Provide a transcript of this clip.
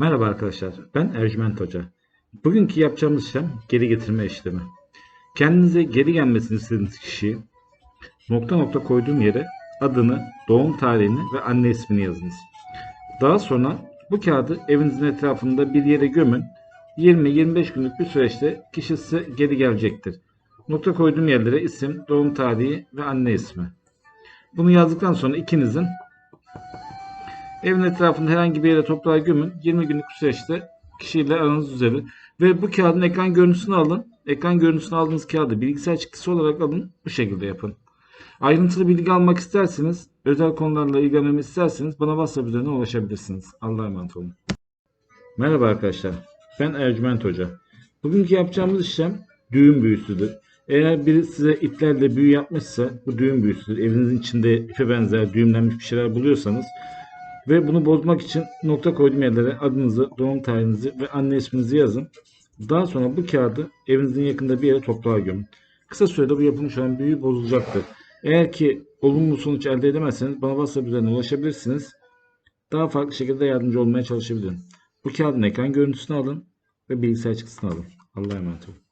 Merhaba arkadaşlar, ben Ercüment Hoca. Bugünkü yapacağımız işlem geri getirme işlemi. Kendinize geri gelmesini istediğiniz kişiyi nokta nokta koyduğum yere adını, doğum tarihini ve anne ismini yazınız. Daha sonra bu kağıdı evinizin etrafında bir yere gömün. 20-25 günlük bir süreçte kişi size geri gelecektir. Nokta koyduğum yerlere isim, doğum tarihi ve anne ismi. Bunu yazdıktan sonra ikinizin Evin etrafında herhangi bir yere toprağa gömün. 20 günlük süreçte kişiyle aranız düzelir. Ve bu kağıdın ekran görüntüsünü alın. Ekran görüntüsünü aldığınız kağıdı bilgisayar çıktısı olarak alın. Bu şekilde yapın. Ayrıntılı bilgi almak isterseniz, özel konularla ilgilenmemi isterseniz bana WhatsApp üzerinden ulaşabilirsiniz. Allah'a emanet olun. Merhaba arkadaşlar. Ben Ercüment Hoca. Bugünkü yapacağımız işlem düğüm büyüsüdür. Eğer biri size iplerle büyü yapmışsa bu düğüm büyüsüdür. Evinizin içinde ipe benzer düğümlenmiş bir şeyler buluyorsanız ve bunu bozmak için nokta koyduğum yerlere adınızı, doğum tarihinizi ve anne isminizi yazın. Daha sonra bu kağıdı evinizin yakında bir yere toprağa gömün. Kısa sürede bu yapılmış olan büyü bozulacaktır. Eğer ki olumlu sonuç elde edemezseniz bana WhatsApp üzerinden ulaşabilirsiniz. Daha farklı şekilde yardımcı olmaya çalışabilirim. Bu kağıdın ekran görüntüsünü alın ve bilgisayar çıktısını alın. Allah'a emanet olun.